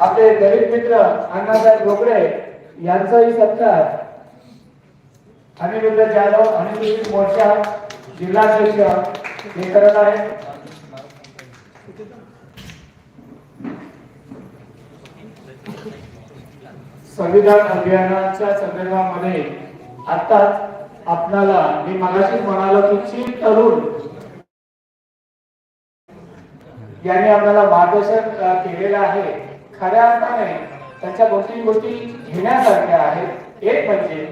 आपले गरीब मित्र अण्णासाहेब गोगडे यांचाही सत्कार. अनिरुद्ध जाधव अनिरुद्ध मोर्चा जिल्हाध्यक्ष हे करत आहेत. संविधान अभियानाच्या संदर्भामध्ये आताच आपणाला मी मगाशी म्हणालो की चीफ तरुण यांनी आपल्याला मार्गदर्शन केलेलं आहे. खऱ्या अर्थाने त्याच्या दोन गोष्टी घेण्यासारख्या आहेत. एक म्हणजे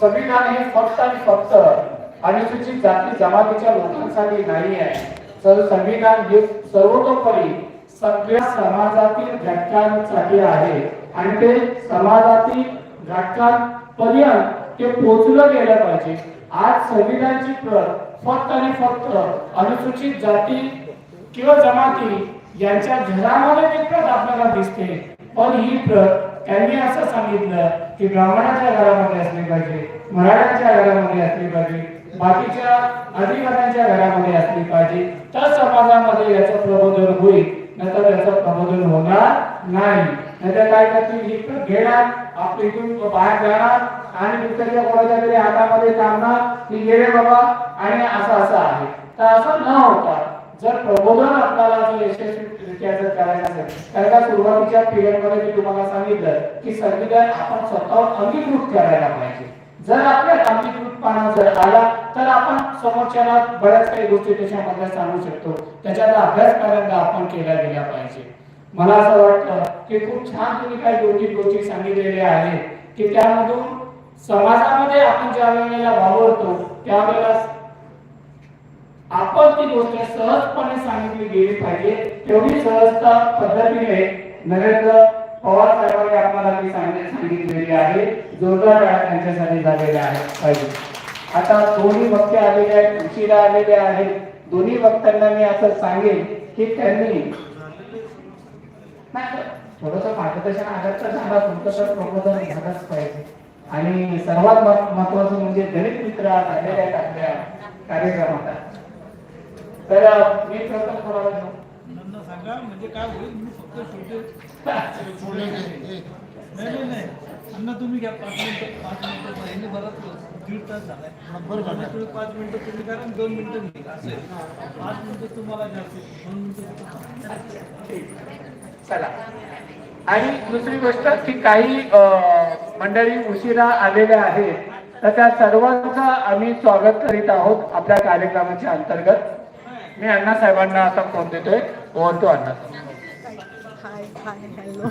संविधान हे फक्त आणि फक्त अनुसूचित जाती जमातीच्या लोकांसाठी नाही आहे. तर संविधान हे सर्वतोपरी सगळ्या समाजातील घटकांसाठी आहे. आणि ते समाजातील घटकांपर्यंत ते पोहोचलं गेलं पाहिजे. आज संविधानची प्रत फक्त आणि फक्त अनुसूचित जाती किंवा जमाती यांच्या घरामध्ये ती प्रत आपल्याला दिसते. पण ही प्रत त्यांनी असं सांगितलं की ब्राह्मणाच्या घरामध्ये असली पाहिजे मराठ्यांच्या घरामध्ये असली पाहिजे बाकीच्या आदिवासींच्या घरामध्ये असली पाहिजे. तर समाजामध्ये याचं प्रबोधन होईल नाहीतर याचं प्रबोधन होणार नाही. नाहीतर काय करतील? ही प्रत घेणार आपली इथून बाहेर जाणार आणि दुसऱ्या कोणाच्या तरी हातामध्ये जाणार की गेले बाबा आणि असं असं आहे. तर असं न होता जर प्रबोधन आपल्याला जर यशस्वीरित्या जर करायचं असेल तर का सुरुवातीच्या पिरियड मी तुम्हाला सांगितलं की संविधान आपण स्वतःवर अंगीकृत करायला पाहिजे. जर आपल्या अंगीकृतपणा जर आला तर आपण समोरच्याला बऱ्याच काही गोष्टी त्याच्यामध्ये सांगू शकतो. त्याच्यात अभ्यास करायला आपण केला गेला पाहिजे. मला असं वाटतं की खूप छान तुम्ही काही दोन तीन गोष्टी सांगितलेल्या आहेत की त्यामधून समाजामध्ये आपण ज्या वेळेला वावरतो त्यावेळेला आपण ती गोष्ट सहजपणे सांगितली गेली पाहिजे. तेवढी सहजता पद्धतीने नरेंद्र पवार साहेबांनी आपल्याला सांगितलेली आहे. जोरदार त्यांच्यासाठी झालेल्या आहेत पाहिजे. आता दोन्ही वक्ते आलेले आहेत उशिरा आलेले आहेत. दोन्ही वक्त्यांना मी असं सांगेन की त्यांनी थोडस मार्गदर्शन आलं तर झाला तुमचं तर प्रबोधन झालंच पाहिजे. आणि सर्वात महत्वाचं म्हणजे दलित मित्र आज आलेले आहेत आपल्या कार्यक्रमात. तर मी प्रथम वेळ घेऊ. सांगा म्हणजे काय होईल? मी फक्त शेवटी नाही नाही नाही. अण्णा तुम्ही घ्या. पाच मिनिटं पाच मिनिटं यांनी बराच दीड तास झालाय तुम्ही पाच मिनिटं तुम्ही करा दोन मिनिटं मी. पाच मिनिटं तुम्हाला दोन मिनिटं. चला. आणि दुसरी गोष्ट की काही मंडळी उशिरा आलेल्या आहेत. तर त्या सर्वांचं आम्ही स्वागत करीत आहोत आपल्या कार्यक्रमाच्या अंतर्गत. मी अण्णा साहेबांना आता फोन देतोय. Over to Anna. Hi hi hello.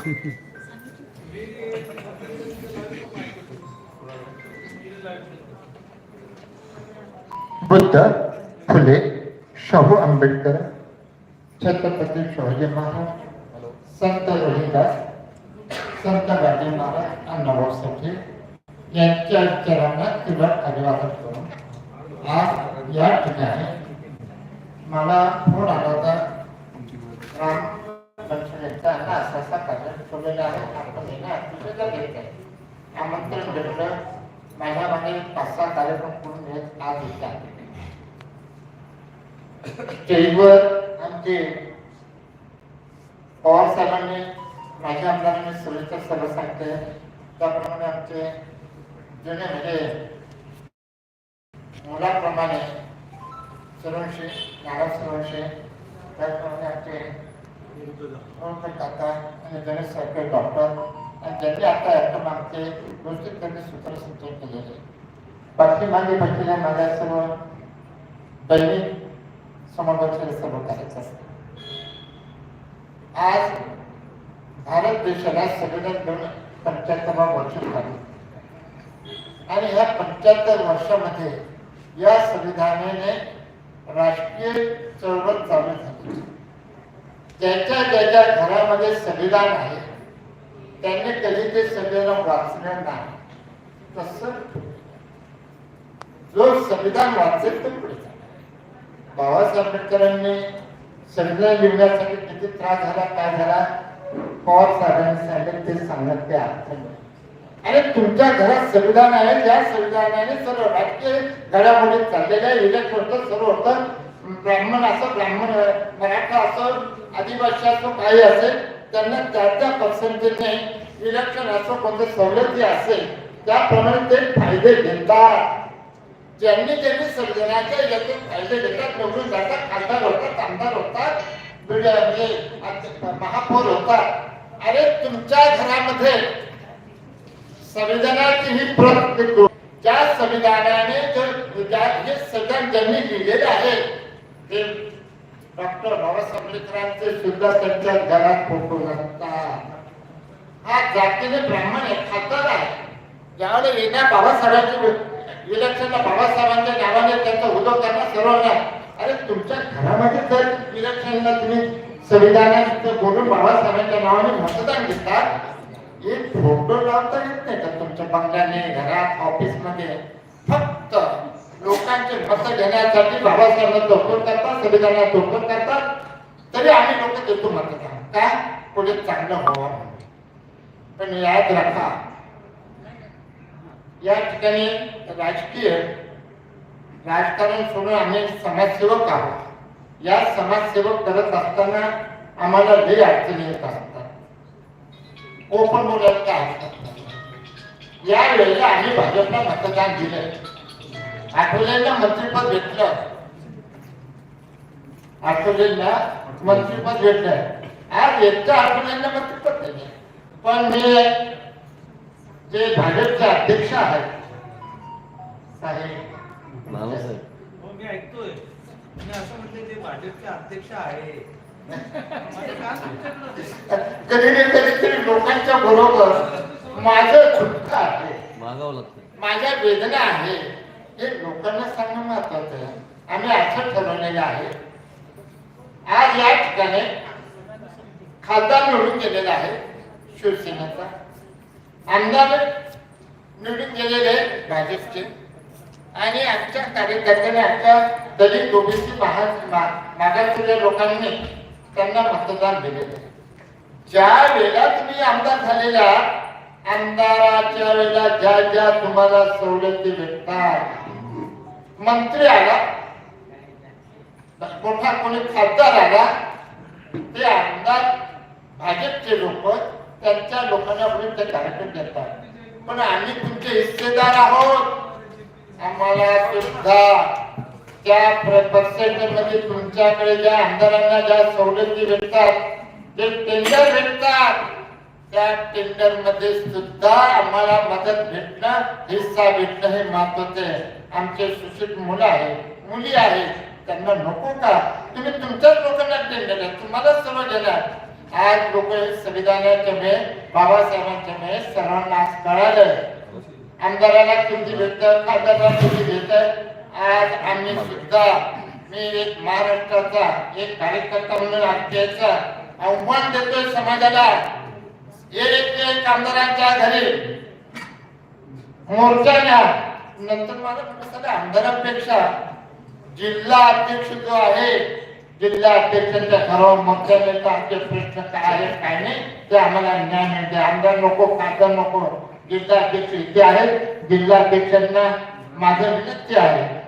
Buddha Phule Shahu Ambedkar Chhatrapati Shivaji Maharaj Sant Rohidas Sant Gandhi Maharaj Annabhau Sathe यांच्या विचारांना तीव्र अभिवादन करून आज या ठिकाणी मला फोन आला होता. राम पंचमीचा असा असा कार्यक्रम ठेवलेला आहे. आपण येणं अतिशय घेत आहे. आमंत्रण भेटलं. माझ्या मागे पाच सहा कार्यक्रम करून घेत आज स्टेजवर आमचे पवार साहेबांनी माझ्या आमदारांनी सविस्तर सर्व सांगते त्याप्रमाणे आमचे जुने म्हणजे मुलाप्रमाणे सुरवंशी नारायण सुरवंशी त्याचप्रमाणे आमचे काका आणि गणेश सारखे डॉक्टर आणि त्यांनी आता एकदम आमचे गोष्टी त्यांनी सूत्रसंचन केलेले. बाकी मागे बसलेल्या माझ्या सर्व दैनिक समाजाचे सर्व कार्यकर्ते आज भारत देशाला संविधान घेऊन पंच्याहत्तरवा वर्ष झाली. आणि ह्या पंच्याहत्तर वर्षामध्ये या संविधानाने राष्ट्रीय चळवळ चालू झाली. ज्याच्या ज्याच्या घरामध्ये संविधान आहे त्यांनी कधी ते संविधान वाचणार नाही. तस जो संविधान वाचेल तो पुढे बाबासाहेब आंबेडकरांनी संविधान लिहिण्यासाठी किती त्रास झाला काय झाला? पवार साहेबांनी सांगितलं ते सांगत ते अर्थ नाही. आणि तुमच्या घरात संविधान आहे त्या संविधानाने सर्व राजकीय घडामोडीत चाललेल्या इलेक्ट होतं सर्व होतं? ब्राह्मण असं ब्राह्मण मराठा असो आदिवासी असो काही असेल त्यांना त्या त्या पसंतीने इलेक्शन असो कोणत्या सवलती असेल त्याप्रमाणे ते फायदे घेतात. ज्यांनी त्यांनी संविधानाच्या याचे फायदे घेतात निवडून जातात खासदार होतात आमदार होतात म्हणजे महापौर होतात. अरे तुमच्या घरामध्ये संविधानाची ही प्रत ज्या संविधानाने हे संविधान ज्यांनी लिहिलेले आहे ते डॉक्टर बाबासाहेब आंबेडकरांचे सुद्धा त्यांच्या घरात फोटो नसतात हा जातीने ब्राह्मण आहे खासदार आहे. ज्यावेळी येण्या बाबासाहेबांचे इलेक्शनला बाबासाहेबांच्या नावाने त्यांचा उदो करणार सर्वांना अरे तुमच्या घरामध्ये जर इलेक्शनला तुम्ही संविधानात बोलून बाबासाहेबांच्या नावाने मतदान घेतात एक फोटो लावता येत नाही का तुमच्या बंगल्याने घरात ऑफिसमध्ये फक्त लोकांचे मत घेण्यासाठी बाबासाहेबांना चौकट करतात संविधानात चौकट करतात. तरी आम्ही लोक देतो मतदान काय पुढे चांगलं व्हावं पण याद राखा या ठिकाणी राजकीय राजकारण सोडून आम्ही समाजसेवक आहोत. या समाजसेवक करत असताना आम्हाला लय अडचणी येत असतात ओपन बोलायला काय हरकत नाही. या वेळेला आम्ही भाजपला मतदान दिलं. आठवलेला मंत्रिपद भेटलं. आठवलेला मंत्रिपद भेटलं. आज एकटा आठवलेला मंत्रिपद नाही पण मी जे भाजपचे अध्यक्ष आहेत साहेब. हो मी ऐकतोय. मी असं म्हणते ते भाजपचे अध्यक्ष आहे कधी कधीतरी लोकांच्या बरोबर माझं दुःख आहे. मागावं लागतं. माझ्या वेदना आहे. हे लोकांना सांगणं महत्वाचं आहे. आम्ही असं ठरवलेलं आहे. आज या ठिकाणी खासदार निवडून गेलेला आहे शिवसेनेचा. आमदार निवडून गेलेले भाजपचे आणि आमच्या कार्यकर्त्यांनी आमच्या दलित ओबीसी महा मा- मागासवर्गीय लोकांनी त्यांना मतदान दिलेलं आहे ज्या वेळेला तुम्ही आमदार झालेल्या आमदाराच्या वेळेला ज्या ज्या तुम्हाला सवलती भेटतात मंत्री आला मोठा कोणी खासदार आला ते आमदार भाजपचे लोक त्यांच्या लोकांना पुढे ते कार्यक्रम देतात. पण आम्ही तुमचे हिस्सेदार आहोत. आम्हाला सुद्धा त्या पर्सेंटमध्ये तुमच्याकडे ज्या आमदारांना ज्या सवलती भेटतात ते टेंडर भेटतात. त्या टेंडरमध्ये सुद्धा आम्हाला मदत भेटणं हिस्सा भेटणं हे महत्वाचं आहे. आमचे सुशिक्षित मुलं आहेत मुली आहेत त्यांना नको का? तुम्ही तुमच्याच लोकांना टेंडर आहे तुम्हाला सर्व देणार. आज लोक संविधानाच्या मुळे बाबासाहेबांच्या मुळे सर्वांना आज कळालं. आमदाराला किमती भेटत खासदाराला किमती भेटत. आज आम्ही सुद्धा मी एक महाराष्ट्राचा एक कार्यकर्ता म्हणून आजच्या आव्हान देतोय समाजाला. एक एक आमदारांच्या घरी मोर्चाच्या नंतर मला आमदारांपेक्षा जिल्हा अध्यक्ष जो आहे जिल्हा अध्यक्षांच्या घरावर मोर्चाने आमचे प्रश्न काय आहे काय नाही ते आम्हाला न्याय मिळते आमदार नको खासदार नको जिल्हा अध्यक्ष इथे आहेत. जिल्हा अध्यक्षांना माझं विनंती आहे.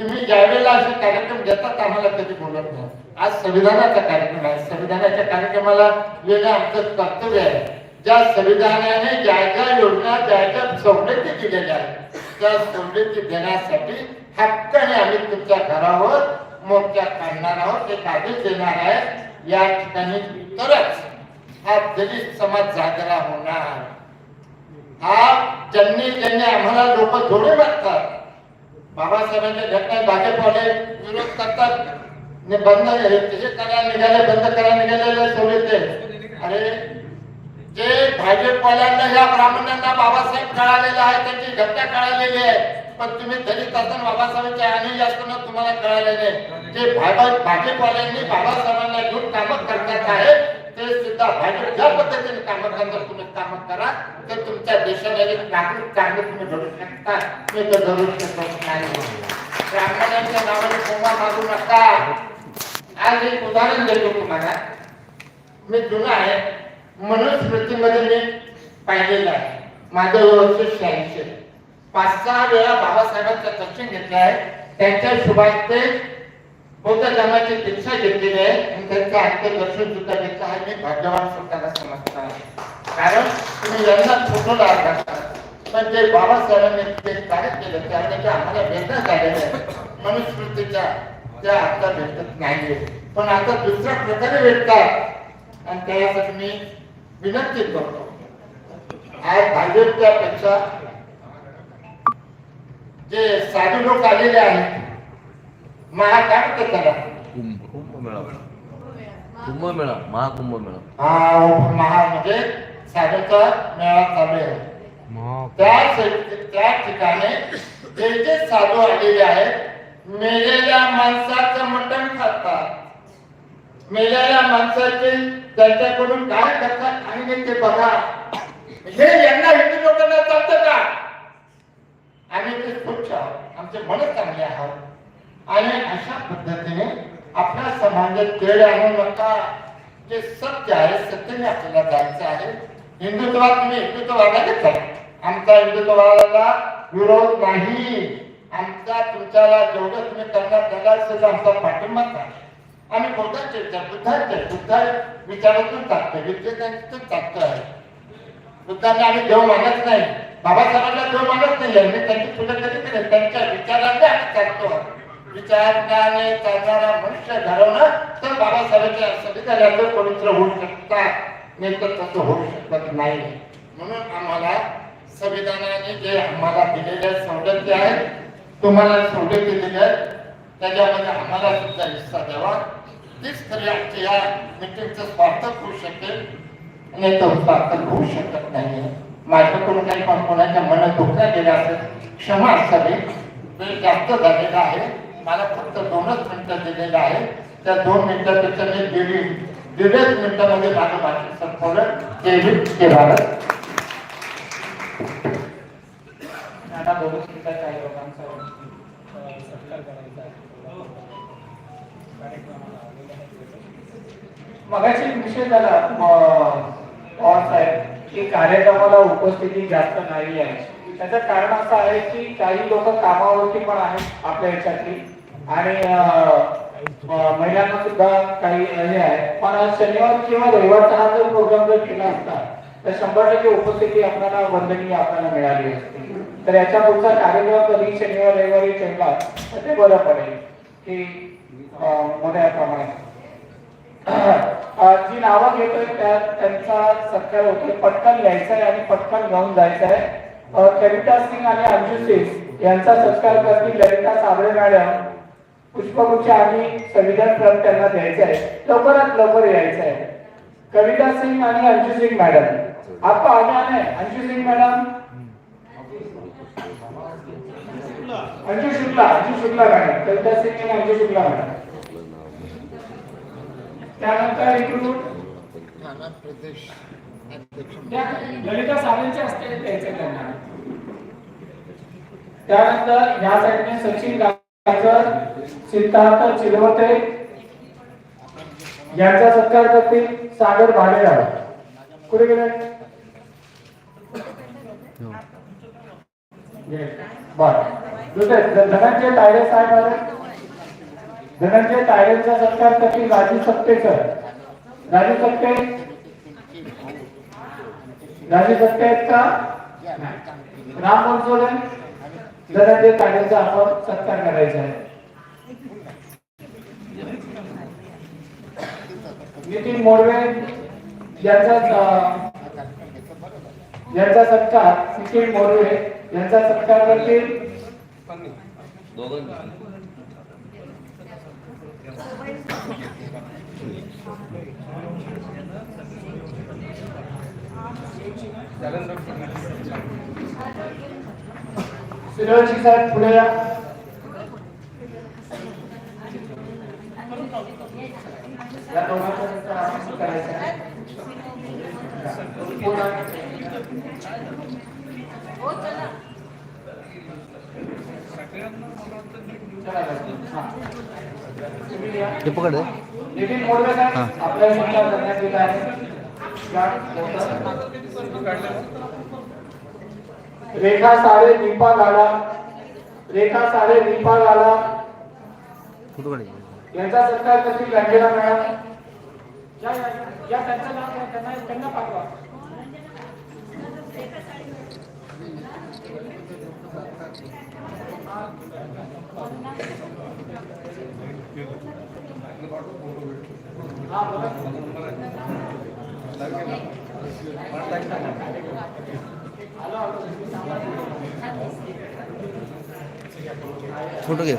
तुम्ही ज्यावेळेला असे कार्यक्रम घेतात आम्हाला कधी बोलत नाही. आज संविधानाचा कार्यक्रम आहे. संविधानाच्या कार्यक्रमाला वेगळं आमचं कर्तव्य आहे. ज्या संविधानाने ज्या ज्या योजना ज्या ज्या सवलती दिलेल्या आहेत त्या सवलती देण्यासाठी हक्काने आम्ही तुमच्या घरावर मोर्चा काढणार आहोत एक आदेश देणार आहे. या ठिकाणी तरच हा दलित समाज जागरा होणार. हा ज्यांनी ज्यांनी आम्हाला लोक थोडे मागतात बाबासाहेबांच्या घटना भाजपवाले विरोध करतात. बंद हे करायला निघाले बंद करायला निघालेले सोडते अरे जे भाजपवाल्यांना या ब्राह्मणांना बाबासाहेब कळालेला आहे त्यांची घटना कळालेली आहे. पण तुम्ही दलित असताना बाबासाहेबांच्या आणि असताना तुम्हाला कळालेले नाही जे भाजपवाल्यांनी बाबासाहेबांना घेऊन कामं करतात आहे ते सुद्धा व्हायला ज्या पद्धतीने कामं तुम्ही काम करा तर तुमच्या देशाला एक नागरिक चांगले तुम्ही घडू शकता. मी तर घडू शकत नाही ब्राह्मणांच्या नावाने कोमा मागू नका. आज एक उदाहरण देतो तुम्हाला. मी जुना आहे. मनुस्मृतीमध्ये मी पाहिलेलं आहे. माझं वर्ष शहाऐंशी. पाच सहा वेळा बाबासाहेबांचं दर्शन घेतलं आहे. त्यांच्या शुभास्ते बौद्ध धर्माची दीक्षा घेतलेली आहे आणि त्यांचं आत्मदर्शन सुद्धा घेतलं आहे मी भाग्यवान स्वतःला समजतो कारण तुम्ही यांना फोटो लागतात पण जे बाबासाहेबांनी ते कार्य केलं त्यावेळेला आम्हाला वेदना झालेल्या आहेत मनुस्मृतीच्या त्या आता भेटत नाहीये. पण आता दुसऱ्या प्रकारे भेटतात. आणि त्यासाठी मी विनंती करतो. आज भाजपच्या पेक्षा जे साधू लोक आलेले आहेत महा काय म्हणतात त्याला कुंभ कुंभमेळा कुंभमेळा महाकुंभमेळा. हा महा म्हणजे साधूचा मेळा चालू आहे. त्या ठिकाणी जे जे साधू आलेले आहेत मेलेल्या माणसाचं मटण खातात मेलेल्या माणसाचे त्यांच्याकडून काय करतात आणि ते बघा. हे यांना हिंदू लोकांना चालतं का? आम्ही ते स्वच्छ आमचे मन चांगले आहोत. आणि अशा पद्धतीने आपल्या समाजात तेढ आणू नका. जे सत्य आहे सत्यने आपल्याला जायचं आहे. हिंदुत्वात तुम्ही हिंदुत्ववादानेच आहे. आमचा हिंदुत्ववादाला विरोध नाही. आमचा तुमच्याला जेवढं तुम्ही करणार त्याला सुद्धा आमचा पाठिंबाच आहे. आम्ही बुद्धाचे बुद्धाचे बुद्ध विचारातून टाकतो विद्येतून टाकतो आहे बुद्धांना आम्ही देव मानत नाही. बाबासाहेबांना देव मानत नाही आम्ही त्यांची पूजा कधी केली? त्यांच्या विचाराने आम्ही चालतो. विचाराने चालणारा मनुष्य घडवणं तर बाबासाहेबांच्या संविधानाचं पवित्र होऊ शकतात नाही तसं होऊ शकत नाही. म्हणून आम्हाला संविधानाने जे आम्हाला दिलेल्या सवलती आहेत तुम्हाला सवलती दिले आहेत त्याच्यामध्ये आम्हाला सुद्धा हिस्सा द्यावा. तीच खरी आजची या मिटिंगचं स्वार्थक होऊ शकेल आणि तो स्वार्थक होऊ शकत नाही. माझ्याकडून काही पण कोणाच्या मनात धोका गेला असेल क्षमा असावी. वेळ जास्त झालेला आहे. मला फक्त दोनच मिनिटं दिलेलं आहे त्या दोन मिनिटापेक्षा मी दीड दीडच मिनिटामध्ये माझं भाषण संपवलं. ते ते भारत. नाना बोलू काही लोकांचा सत्कार करायचा मगाशी विषय झाला पवार साहेब की कार्यक्रमाला उपस्थिती जास्त नाही आहे. त्याचं कारण असं आहे की काही लोक कामावरती पण आहेत आपल्या याच्यातली आणि महिलांना सुद्धा काही हे आहे पण शनिवार किंवा रविवारचा हा जर प्रोग्राम जर केला असता तर शंभर टक्के उपस्थिती आपल्याला वंदनीय आपल्याला मिळाली असती. तर याच्या पुढचा कार्यक्रम कधी शनिवार रविवारी ठेवला तर ते बरं पडेल की मोठ्या प्रमाणात. जी नावं घेतोय त्यात त्यांचा सत्कार होतोय. पटकन यायचं आहे आणि पटकन घेऊन जायचं आहे कविता सिंग आणि अंजू सिंग यांचा सत्कार करतील ललिता साबळे मॅडम पुष्पगुच्छ आणि संविधान क्रम त्यांना द्यायचा आहे. लवकरात लवकर यायचं आहे. कविता सिंग आणि अंजू सिंग मॅडम. आप आगे आने अंजू सिंग मॅडम. अंजू शुक्ला अंजू शुक्ला मॅडम. कविता सिंग आणि अंजू शुक्ला मॅडम. त्यानंतर इकडून प्रदेश. ललिता साबळेंच्या हस्ते द्यायचं त्यांना त्यानंतर या साईडने सचिन गायकर सिद्धार्थ चिलवते यांचा सत्कार करतील सागर भाडेराव कुठे गेले? बर. दुसरे धनंजय तायडे साहेब आले. धनंजय तायडेंचा सत्कार करतील राजू सत्तेकर राजू सत्ते राजू सत्ते आहेत का? राम बनसोडे धनंजय तायडेंचा आपण सत्कार करायचा आहे. नितीन मोडवे यांचा यांचा सत्कार नितीन मोडवे यांचा सत्कार करतील. सूर्यवंशी साहेब पुढे या. हा. पकड. नितीन मोडवे साहेब आपल्या सत्कार करण्यात येत आहे रेखा सारे दीपा गाला रेखा सारे दीपा गाला फोटो काढायचे यांचा सत्कार करतील रंजना मॅडम या त्यांचं नाव त्यांना पाठवा. हा बोला फोटो घे.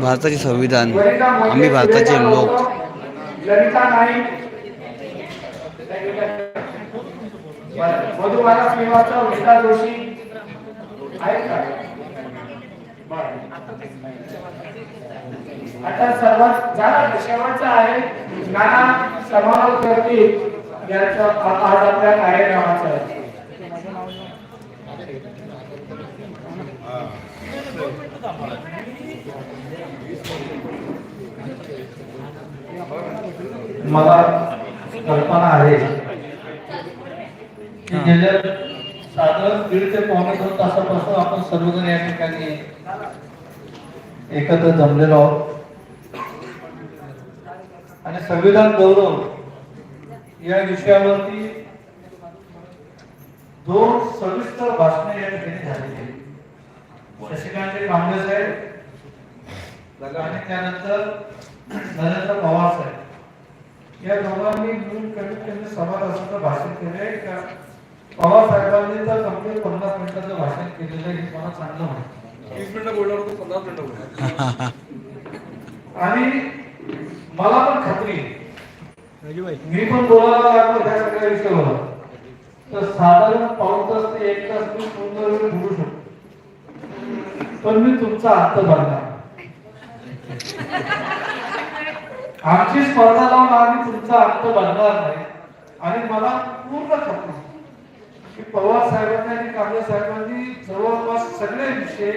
भारताचे संविधान. आम्ही भारताचे लोक लोक, ललिता नाईक मधुबाला श्रीवास्तव गीता जोशी आहेत का? आता सर्वात झाला शेवटचा आहे. नाना समारोप करतील. याचा आज आपल्या आहे. मला कल्पना आहे की गेल्या साधारण दीड ते पावणे दोन तासापासून आपण सर्वजण या ठिकाणी एकत्र जमलेलो आहोत. आणि संविधान गौरव या विषयावरती दोन सविस्तर भाषणे या ठिकाणी झालेली आहेत. शशिकांत कांबळे साहेब आणि त्यानंतर नरेंद्र पवार साहेब. या दोघांनी मिळून कमीत कमी सव्वा तासाचं भाषण केलंय का पवार साहेबांनी तर कमीत पन्नास मिनिटाचं भाषण केलेलं आहे हे मला चांगलं माहिती तीस मिनिटं बोलणार होतो पन्नास मिनिटं बोलणार आणि मला पण खात्री आहे. मी पण बोलायला लागलो त्या सगळ्या विषयावर. तर साधारण पाऊन तास ते एक तास मी पूर्ण वेळ बोलू शकतो. पण मी तुमचा अंत भरणार आमची स्पर्धा लावून आम्ही तुमचा अंत भरणार नाही. आणि मला पूर्ण खात्री आहे. की पवार साहेबांनी आणि कांबळे साहेबांनी जवळपास सगळे विषय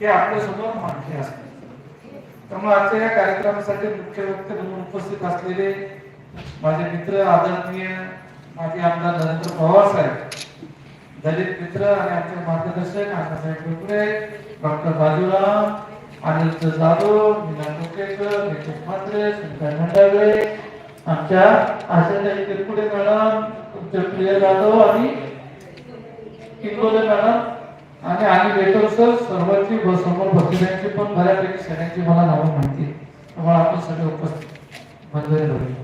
हे आपल्यासमोर मांडले असतात त्यामुळे आजच्या या कार्यक्रमासाठी मुख्य वक्ते म्हणून उपस्थित असलेले माझे मित्र आदरणीय माजी आमदार नरेंद्र पवार साहेब दलित मित्र आणि आमचे मार्गदर्शक अण्णासाहेब डोकरे डॉक्टर बाजूराम अनिल जाधव मीना टोकेकर नितेश म्हात्रे सुनीता मंडावे आमच्या आशाताई तिरपुडे मॅडम तुमचे प्रिय जाधव आणि किंगोले मॅडम आणि आणि बेटर सर सर्वांची ब- समोर बसलेल्यांची पण बऱ्यापैकी सगळ्यांची मला नावं माहिती त्यामुळे आपण सगळे उपस्थित बनलेले होते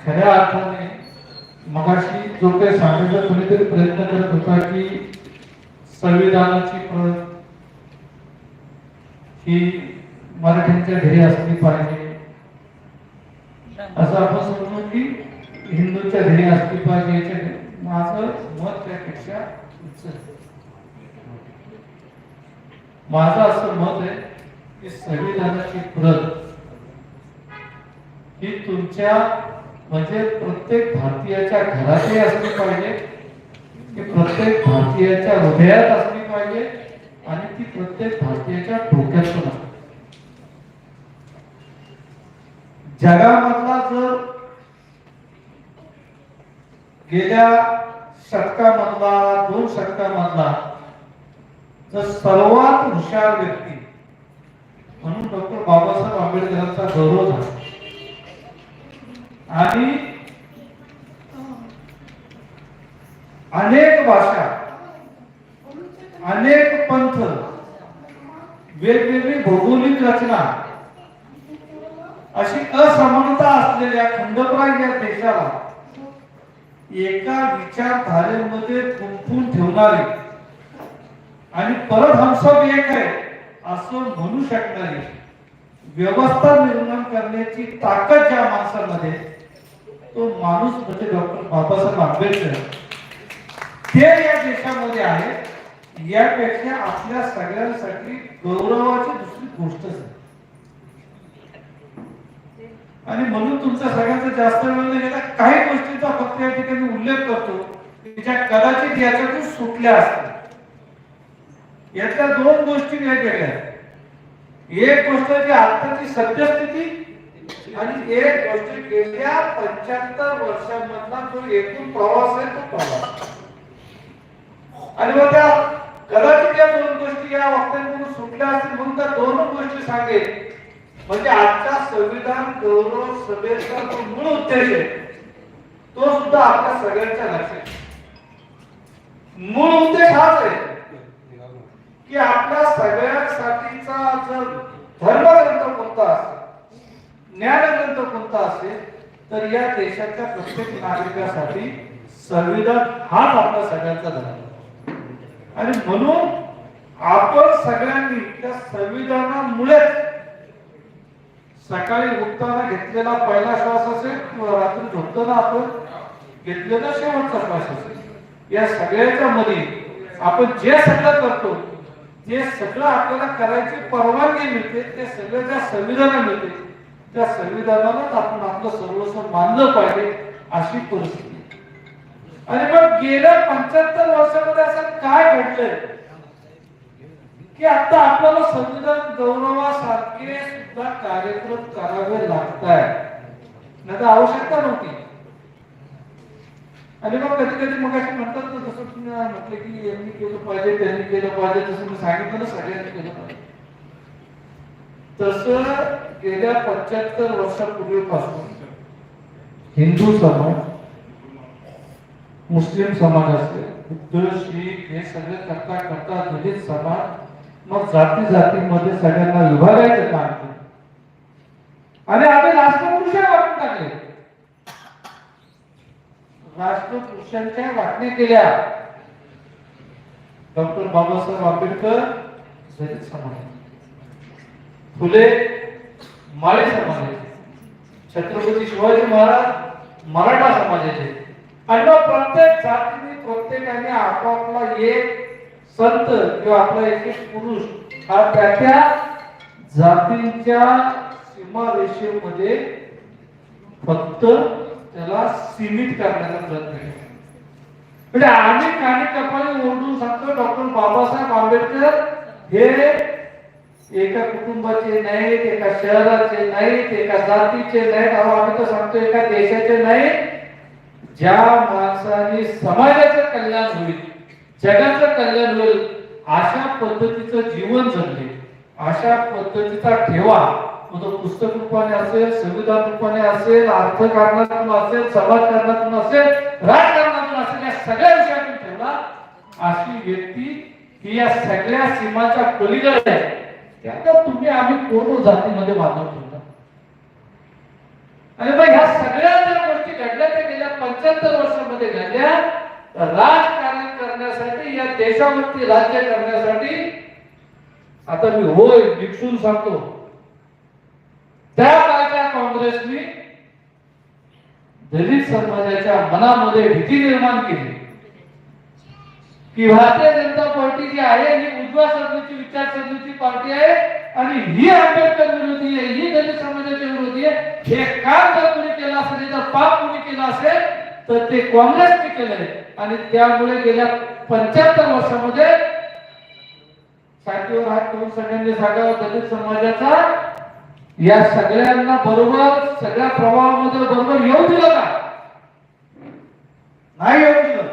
खऱ्या अर्थाने मगाशी जो काही सांगायचा कोणीतरी प्रयत्न करत होता की संविधानाची प्रत ही मराठ्यांच्या घरी असली पाहिजे. असं आपण समजू की हिंदूच्या घरी असली पाहिजे याच्या माझं मत त्यापेक्षा उच्च माझं असं मत आहे की संविधानाची प्रत ही तुमच्या म्हणजे प्रत्येक भारतीयाच्या घरातही असली पाहिजे ती प्रत्येक भारतीयाच्या हृदयात असली पाहिजे आणि ती प्रत्येक भारतीयाच्या डोक्यात पण असली जगामधला जर गेल्या शतकामधला दोन शतकामधला जर सर्वात हुशार व्यक्ती म्हणून डॉक्टर बाबासाहेब आंबेडकरांचा गौरव झाला. आणि अनेक भाषा अनेक पंथ वेगवेगळी भौगोलिक रचना अशी असमानता असलेल्या खंडप्राय या देशाला एका विचारधारेमध्ये गुंफून ठेवणारे. आणि परत हमसब एक आहे असं म्हणू शकणारे व्यवस्था निर्माण करण्याची ताकद ज्या माणसामध्ये तो माणूस म्हणजे डॉक्टर बाबासाहेब आंबेडकर. ते या देशामध्ये आहे यापेक्षा आपल्या सगळ्यांसाठी गौरवाची दुसरी गोष्टच आहे. आणि म्हणून तुमचा सगळ्यांचा जास्त वेळ न काही गोष्टींचा फक्त या ठिकाणी उल्लेख करतो की ज्या कदाचित याच्यातून सुटल्या असतात यातल्या दोन गोष्टी वेगवेगळ्या एक गोष्ट जी आताची सद्यस्थिती आणि एक गोष्ट गेल्या पंच्याहत्तर वर्षांमधला जो एकूण प्रवास आहे तो प्रवास. आणि मग त्या कदाचित या दोन गोष्टी या वक्त्यांकडून सुटल्या असतील म्हणून त्या दोन गोष्टी सांगेल म्हणजे आजचा संविधान गौरव सभेचा जो मूळ उद्देश आहे तो सुद्धा आपल्या सगळ्यांच्या लक्षात मूळ उद्देश हाच आहे की आपल्या सगळ्यांसाठीचा जर धर्मग्रंथ कोणता असेल ज्ञानग्रंथ कोणता असेल तर या देशाच्या प्रत्येक नागरिकासाठी संविधान हाच आपला सगळ्यांचा धर्म आणि म्हणून आपण सगळ्यांनी त्या संविधानामुळेच सकाळी उठताना घेतलेला पहिला श्वास असेल किंवा रात्री झोपताना आपण घेतलेला शेवटचा श्वास असेल. या सगळ्याच्या मध्ये आपण जे सगळं करतो जे सगळं आपल्याला करायची परवानगी मिळते ते सगळं ज्या संविधानात मिळते त्या संविधानालाच आपण आपलं सर्वस्व मानलं पाहिजे अशी परिस्थिती. आणि मग गेल्या पंच्याहत्तर वर्षामध्ये असं काय घडलंय? की आता आपल्याला संविधान गौरवासारखे सुद्धा कार्यक्रम करावे लागत आहे नाही तर आवश्यकता नव्हती. आणि मग कधी कधी मग असे म्हणतात ना जसं तुम्ही म्हटलं की यांनी केलं पाहिजे त्यांनी केलं पाहिजे तसं मी सांगितलं ना सगळ्यांनी केलं पाहिजे. तस गेल्या पंच्याहत्तर वर्षापूर्वीपासून हिंदू समाज मुस्लिम समाज असेल बुद्ध शीख हे सगळे करता करता दलित समाज मग जाती जातीमध्ये सगळ्यांना विभागायचं काम केलं. आणि आम्ही राष्ट्रपुरुषा वाटून टाकले. राष्ट्रपुरुषांच्या वाटण्या केल्या. डॉक्टर बाबासाहेब आंबेडकर दलित समाज फुले माळे समाजाचे छत्रपती शिवाजी महाराज मराठा समाजाचे आणि मग प्रत्येक जातीने प्रत्येकाने आपापला एक संत किंवा आपला एक एक पुरुष हा त्या त्या जातींच्या सीमारेषेमध्ये फक्त त्याला सीमित करण्याचा प्रयत्न केला. म्हणजे आम्ही काही कपाळी ओरडून सांगतो डॉक्टर बाबासाहेब आंबेडकर हे एका कुटुंबाचे नाहीत एका शहराचे नाहीत एका जातीचे नाहीत. अहो आम्ही तर सांगतो एका देशाचे नाहीत. ज्या माणसाने समाजाचं कल्याण होईल जगाचं कल्याण होईल अशा पद्धतीचं जीवन जगले अशा पद्धतीचा ठेवा. मग तो पुस्तक रूपाने असेल संविधान रूपाने असेल अर्थकारणातून असेल समाजकारणातून असेल राजकारणातून असेल या सगळ्या विषयातून ठेवला अशी व्यक्ती ही या सगळ्या सीमाच्या पलीकडे आहे. त्यांना तुम्ही आम्ही कोण जातीमध्ये बांधून ठेवला आणि मग ह्या सगळ्या ज्या गोष्टी घडल्या त्या गेल्या पंच्याहत्तर वर्षामध्ये घडल्या तर राजकारण करण्यासाठी या देशावरती राज्य करण्यासाठी आता मी होय निक्षून सांगतो. त्या काळच्या काँग्रेसने दलित समाजाच्या मनामध्ये भीती निर्माण केली. की भारतीय जनता पार्टी जी आहे ही उजव्या सरण्याची विचारसरणीची पार्टी आहे आणि ही आंबेडकर विरोधी आहे ही दलित समाजाच्या विरोधी आहे. हे काम जर कोणी केलं असेल जर पाप कोणी केलं असेल तर ते काँग्रेसने केलंय. आणि त्यामुळे गेल्या पंच्याहत्तर वर्षामध्ये छातीवर हात ठेवून सगळ्यांनी सांगावं दलित समाजाचा या सगळ्यांना बरोबर सगळ्या प्रवाहामध्ये बरोबर येऊ दिलं का? नाही येऊ दिलं.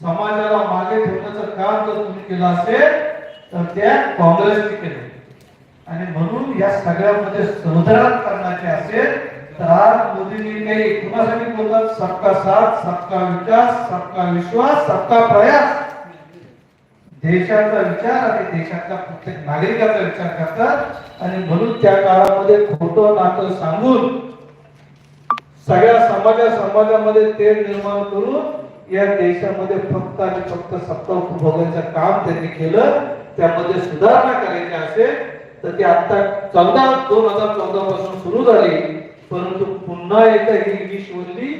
समाजाला मागे ठेवण्याचं काम जर तुम्ही केलं असेल तर त्या काँग्रेसने केलं. आणि म्हणून या सगळ्यामध्ये सुधारणा करण्याचे असेल तर मोदींनी काही कुणासाठी बोलतात? सबका साथ सबका विकास सबका विश्वास सबका प्रयास. देशाचा विचार आणि देशातल्या प्रत्येक नागरिकाचा विचार करतात. आणि म्हणून त्या काळामध्ये खोटं नातं सांगून सगळ्या समाजा समाजामध्ये तेल निर्माण करून या देशामध्ये फक्त आणि फक्त सत्ता उपभोगायचं काम त्यांनी केलं. त्यामध्ये सुधारणा करायची असेल तर ती आता चौदा दोन हजार चौदा पासून सुरू झाली. परंतु पुन्हा एकदा ही विश्वली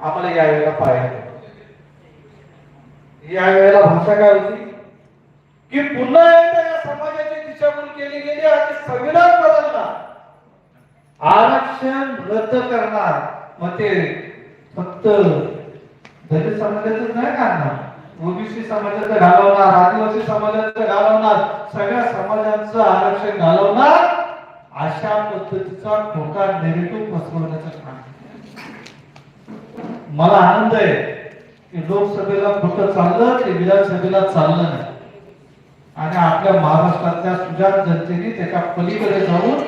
आम्हाला यावेळेला पाहायला यावेळेला भाषा काय होती? की पुन्हा एकदा या समाजाची दिशाभूल केली गेली आणि संविधान बदलणार. आरक्षण रद्द करणार. मग ते फक्त दलित समाजाचं नाही करणार ओबीसी समाजाचं घालवणार आदिवासी समाजाचं घालवणार सगळ्या समाजांचं आरक्षण घालवणार. अशा पद्धतीचा धोका नेगेटिव्ह पसरवण्याचं काम मला आनंद आहे की लोकसभेला खोटं चाललं ते विधानसभेला चाललं नाही. आणि आपल्या महाराष्ट्रातल्या सुजात जनतेने त्याच्या पलीकडे जाऊन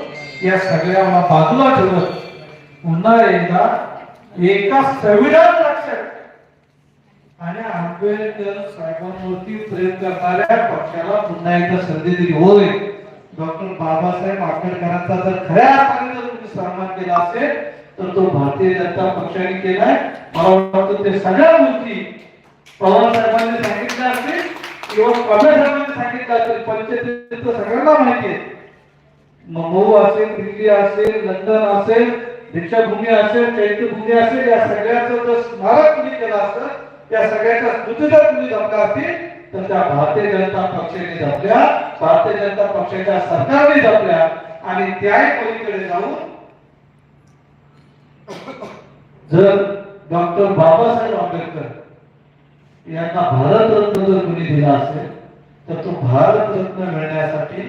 या सगळ्याला बाजूला ठेवत पुन्हा एकदा एका संविधान रक्षक आणि आंबेडकर साहेबांवरती प्रेम करणाऱ्या पक्षाला पुन्हा एकदा संधी दिली. होईल डॉक्टर बाबासाहेब आंबेडकरांचा जर खऱ्या अर्थाने जर तुम्ही सन्मान केला असेल तर तो भारतीय जनता पक्षाने केलाय. मला वाटतं ते सगळ्या गोष्टी पवार साहेबांनी सांगितल्या असतील किंवा कबीर साहेबांनी सांगितलं असेल पंचायतीचं सगळ्यांना माहिती आहे. मग मऊ असेल दिल्ली असेल लंडन असेल दीक्षाभूमी असेल चैत्यभूमी असेल या सगळ्याचं जर स्मारक तुम्ही केलं असतं या सगळ्याच्या स्मृती तुम्ही जपल्या असतील तर त्या भारतीय जनता पक्षाने जपल्या भारतीय जनता पक्षाच्या सरकारने जपल्या आणि त्याही पलीकडे जाऊन जर डॉक्टर बाबासाहेब आंबेडकर यांना भारतरत्न जर कोणी दिला असेल तर तो भारतरत्न मिळण्यासाठी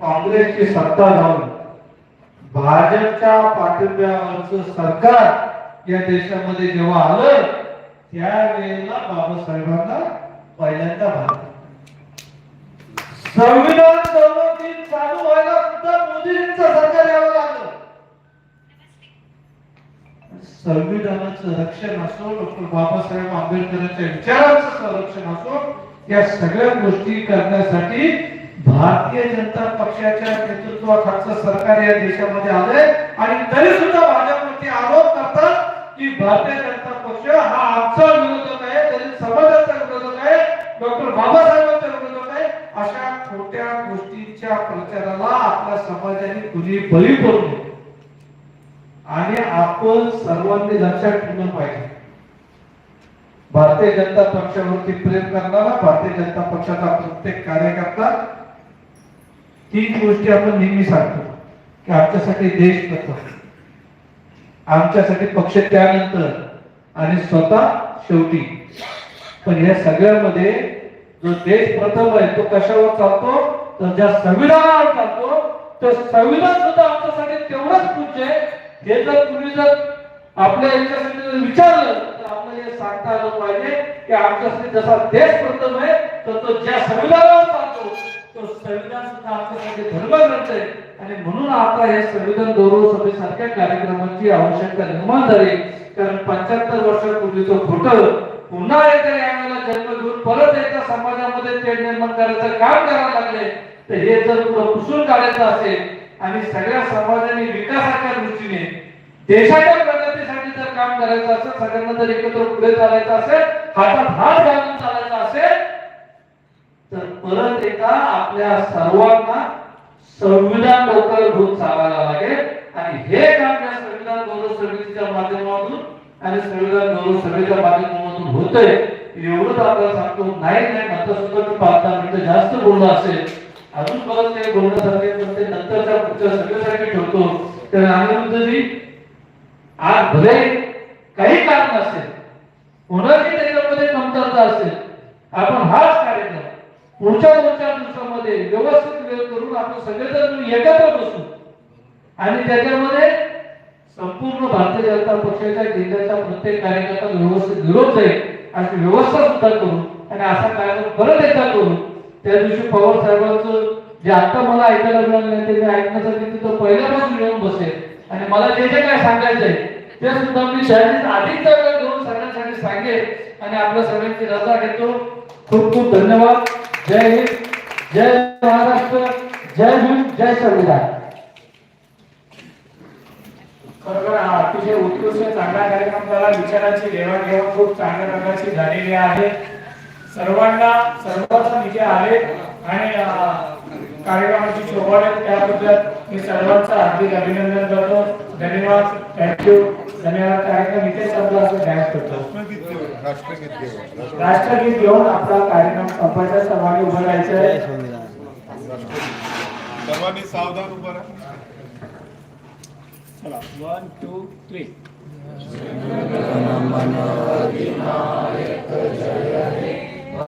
काँग्रेसची सत्ता जाऊन भाजपच्या पाठिंब्यावरचं सरकार या देशामध्ये जेव्हा आलं त्यावेळेला बाबासाहेबांना पहिल्यांदा भारत संविधान चौतीस चालू व्हायला सुद्धा मोदींचं सरकार यावं लागलं. संविधानाचं रक्षण असो डॉक्टर बाबासाहेब आंबेडकरांच्या विचारांचं संरक्षण असो या सगळ्या गोष्टी करण्यासाठी भारतीय जनता पक्षाच्या नेतृत्वाखालचं सरकार या देशामध्ये आलंय. आणि तरी सुद्धा भाजपवरती आरोप करतात की भारतीय जनता पक्ष हा आमचा विरोधक आहे दलित समाजाचा विरोधक आहे डॉक्टर बाबासाहेबांचा विरोधक आहे अशा खोट्या गोष्टींच्या प्रचाराला आपल्या समाजाने कुणी बळी पडू नये. आणि आपण सर्वांनी लक्षात ठेवलं पाहिजे. भारतीय जनता पक्षावरती प्रेम करणारा भारतीय जनता पक्षाचा प्रत्येक कार्यकर्ता तीन गोष्टी आपण नेहमी सांगतो की आमच्यासाठी देश प्रथम आमच्यासाठी पक्ष त्यानंतर आणि स्वतः शेवटी. पण या सगळ्यामध्ये जो देश प्रथम आहे तो कशावर चालतो? तर ज्या संविधानावर चालतो तर संविधान सुद्धा आमच्यासाठी तेवढंच पूज्य आहे. हे जर तुम्ही जर आपल्या याच्यासाठी जर विचारलं तर आपल्याला हे सांगता आलं पाहिजे की आमच्यासाठी जसा देश प्रथम आहे तर तो ज्या संविधानावर चालतो तो संविधान सुद्धा आमच्यासाठी धर्मग्रंथ आहे. आणि म्हणून आता हे संविधान गौरव सभेसारख्या कार्यक्रमाची आवश्यकता निर्माण झाली. कारण पंच्याहत्तर वर्षापूर्वीचं खोटं पुन्हा एकदा या परत एकदा समाजामध्ये तेढ निर्माण करायचं काम करायला लागले तर हे जर पुसून काढायचं असेल आणि सगळ्या समाजाने विकासाच्या दृष्टीने देशाच्या प्रगतीसाठी जर काम करायचं असेल सगळ्यांना जर एकत्र पुढे चालायचं असेल हातात हात घालून चालायचं असेल तर परत एकदा आपल्या सर्वांना संविधान डोक्यावर घेऊन चालायला लागेल. आणि हे काम या संविधान गौरव समितीच्या माध्यमातून आणि संविधान गौरव सभेच्या माध्यमातून होतंय. एवढंच आपल्याला सांगतो नाही नाही आता सुद्धा मी पाहता दहा जास्त बोललो असेल अजून परत ते बोलण्यासारखे पण ते नंतरच्या पुढच्या सभेसाठी ठेवतो. तर आनंदजी आज भले काही कारण असेल कोणाची त्याच्यामध्ये कमतरता असेल आपण हाच कार्यक्रम पुढच्या दोन चार दिवसामध्ये व्यवस्थित वेळ करून आपण सगळेजण एकत्र बसू. आणि त्याच्यामध्ये संपूर्ण भारतीय जनता पक्षाच्या जिल्ह्याच्या प्रत्येक कार्यकर्ता व्यवस्थित विरोध जाईल. आणि व्यवस्था सुद्धा करू आणि असा कार्यक्रम परत एकदा करू त्या दिवशी पवार साहेबांचं जे आता मला ऐकायला मिळालं नाही ते मी ऐकण्यासाठी तिथं पहिल्यापासून येऊन बसेल. आणि मला जे जे काय सांगायचंय ते सुद्धा मी शाळेत अधिक वेळ करून सगळ्यांसाठी सांगेल आणि आपल्या सगळ्यांची रजा घेतो. खूप खूप धन्यवाद. जय हिंद. जय महाराष्ट्र. जय हिंद. जय संविधान. खरोखर हा अतिशय उत्कृष्ट चांगला कार्यक्रम झाला. विचारांची देवाणघेवाण खूप चांगल्या प्रकारची झालेली आहे. सर्वांना सर्वच निधी आले आणि कार्यक्रमाची शोभा त्याबद्दल मी सर्वांचं हार्दिक अभिनंदन करतो. धन्यवाद. थँक्यू धन्यवाद. कार्यक्रम इथे संपला असं डॅन्स करतो. राष्ट्रगीत घेऊन आपला कार्यक्रम संपायचा. सर्वांनी उभं राहायचं सर्वांनी सावधान उभं राहा. चला वन टू थ्री जनगण